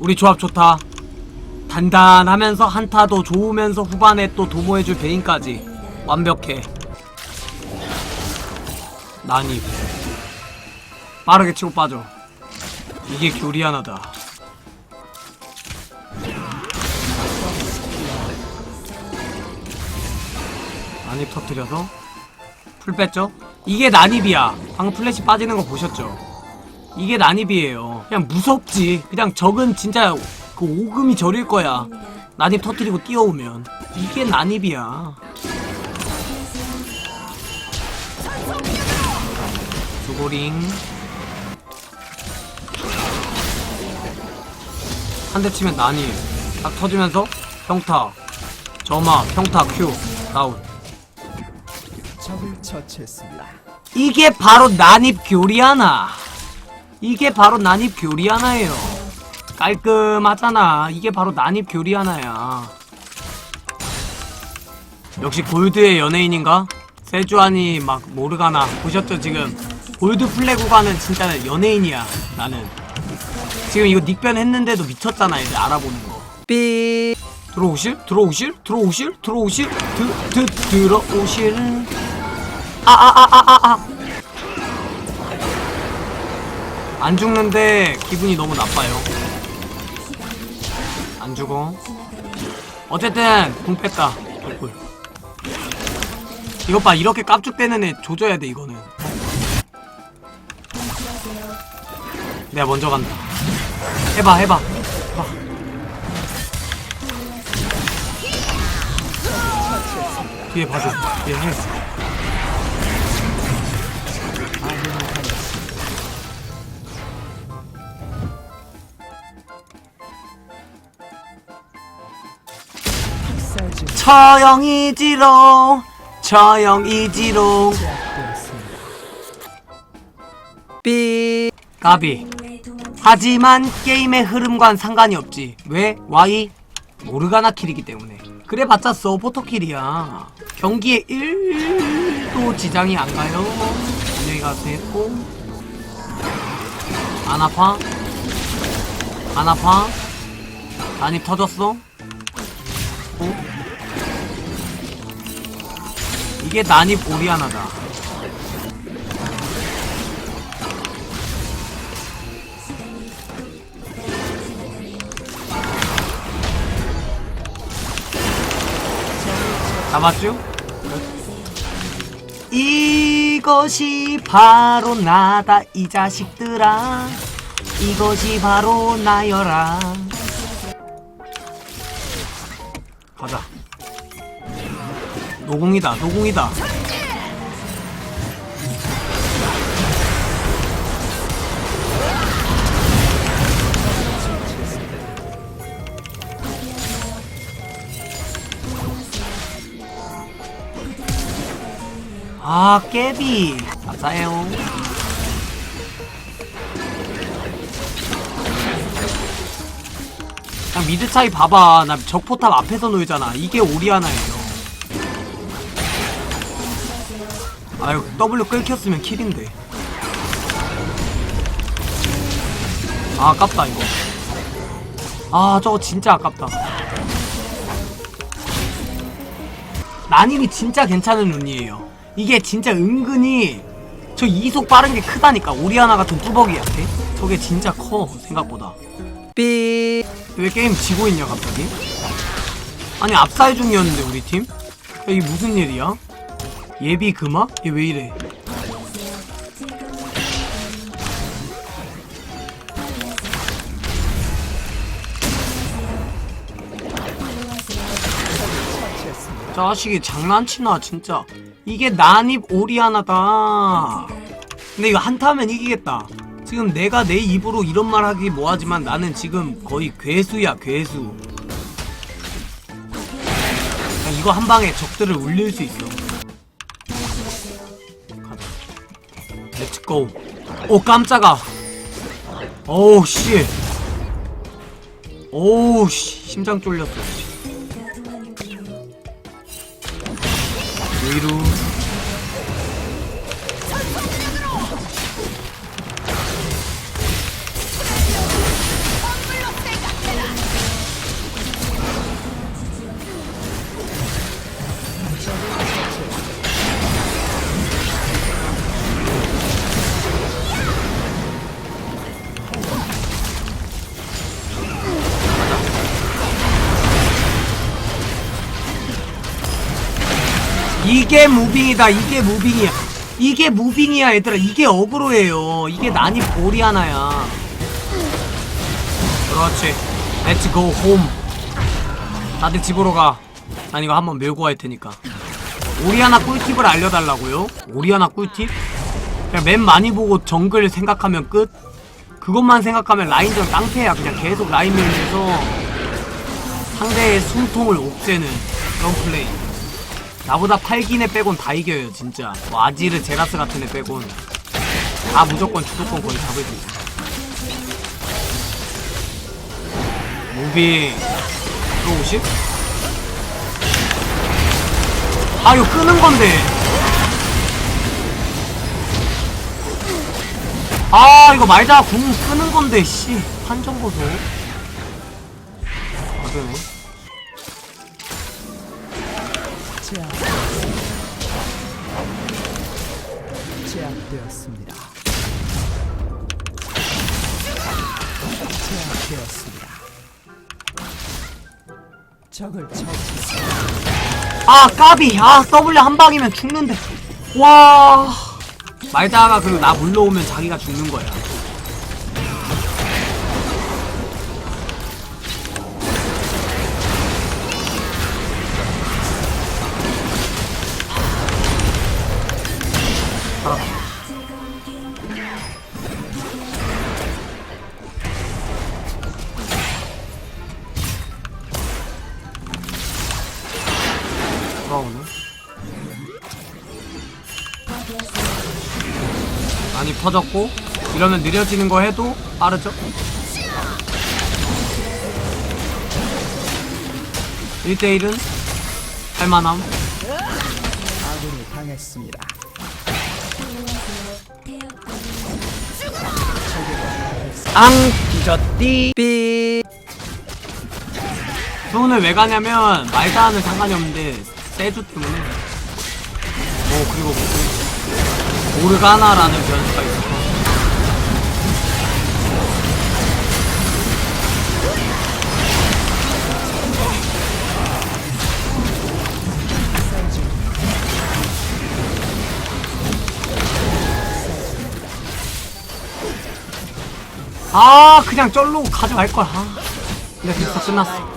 우리 조합 좋다. 단단하면서 한타도 좋으면서 후반에 또 도모해줄 베인까지 완벽해. 난입. 빠르게 치고 빠져. 이게 교리하나다. 난입 터트려서 풀 뺐죠? 이게 난입이야. 방금 플래시 빠지는 거 보셨죠? 이게 난입이에요. 그냥 무섭지. 그냥 적은 진짜 그 오금이 저릴 거야. 난입 터트리고 뛰어오면. 이게 난입이야. 수고링. 한 대 치면 난입. 딱 터지면서 평타. 점화, 평타, 큐. 다운. 이게 바로 난입 교리하나. 이게 바로 난입 교리하나예요. 깔끔하잖아. 이게 바로 난입 교리하나야. 역시 골드의 연예인인가? 세주안이 막 모르가나 보셨죠 지금 골드 플래그가는 진짜 연예인이야 나는 지금 이거 닉변 했는데도 미쳤잖아 이제 알아보는 거 삐 들어오실? 들어오실? 들어오실? 들어오실? 드, 드, 들어오실? 아, 아, 아, 아, 아, 아. 안 죽는데 기분이 너무 나빠요. 안 죽어. 어쨌든 궁 뺐다. 개꿀. 이것 봐 이렇게 깝죽대는 애 조져야 돼 이거는. 내가 먼저 간다. 해봐 해봐. 해봐. 뒤에 봐줘. 뒤에 해. 처형이지롱 처형이지롱. 삐 까비 하지만 게임의 흐름과는 상관이 없지 왜? Y? 모르가나 킬이기 때문에 그래봤자 서포터 킬이야 경기에 1도 지장이 안 가요 안녕히 가세요 안 아파? 안 아파? 난입 터졌어? 어? 이게 난입 오리아나다. 잡았죠? 이것이 바로 나다 이 자식들아. 이것이 바로 나여라. 가자 노공이다 노공이다. 아 깨비. 감사해요. 미드 차이 봐봐. 나 적포탑 앞에서 놀잖아. 이게 오리아나예 아유 W 끌켰으면 킬인데 아 아깝다 이거 아 저거 진짜 아깝다 난임이 진짜 괜찮은 룬이에요 이게 진짜 은근히 저 이속 빠른 게 크다니까 오리아나 같은 뚜벅이한테 저게 진짜 커 생각보다 삐. 왜 게임 지고 있냐 갑자기? 아니 압살 중이었는데 우리 팀? 야, 이게 무슨 일이야? 예비 금화? 얘 왜 이래? 자식이 장난치나 진짜. 이게 난입 오리아나다. 근데 이거 한타면 이기겠다. 지금 내가 내 입으로 이런 말 하기 뭐하지만 나는 지금 거의 괴수야 괴수. 이거 한 방에 적들을 울릴 수 있어 렛츠고. 오 깜짝아. 오우 씨. 오우 씨. 심장 쫄렸어. 씨. 위로 이게 무빙이다 이게 무빙이야. 이게 무빙이야 얘들아. 이게 어그로예요. 이게 난이 볼이 하나야. 그렇지. 렛츠 고 홈. 다들 집으로 가난 이거 한번 밀고 갈 테니까. 오리아나 꿀팁을 알려달라고요? 오리아나 꿀팁? 그냥 맨 많이 보고 정글 생각하면 끝? 그것만 생각하면 라인전 깡패야. 그냥 계속 라인 밀면서 상대의 숨통을 옥죄는 그런 플레이 나보다 애 빼곤 다 이겨요 진짜. 뭐 아지르 제라스 같은 애 빼곤 다 무조건 주도권 거의 잡을 수 있어 무비 들어오십? 아 이거 끄는 건데. 아 이거 말다가 궁 끄는 건데 씨. 판정 보소 아 되네 제압되었습니다. 제압되었습니다. 적을 처치했습니다. 아 까비 아 W 한 방이면 죽는데 와 말다가 그리고 나 물러오면 자기가 죽는 거야 퍼졌고 이러면 느려지는 거 해도 빠르죠? 1대1은 할만함 아군이 당했습니다. 앙 뒤졌디 삐 수은을 왜 가냐면 말다하는 상관이 없는데 세주 때문에 어 그리고 그 오르가나라는 변수가 있어서 아 그냥 쩔로 가져갈 걸 아 근데 됐어 끝났어.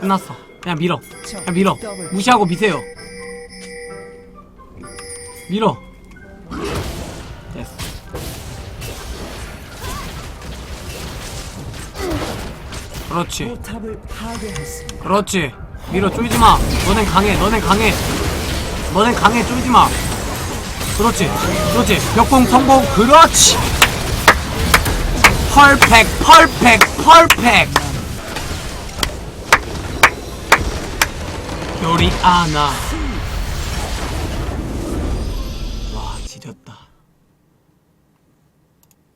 끝났어. 그냥 밀어. 그냥 밀어. 무시하고 미세요. 밀어 그렇지. 그렇지. 밀어 쫄지 마. 너넨 강해. 너넨 강해. 너넨 강해. 쫄지 마. 그렇지. 그렇지. 벽공 성공. 그렇지. 펄펙 펄펙 펄펙. 요리 아나. 와 지렸다.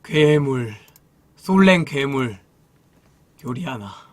괴물. 솔랭 괴물 요리 하나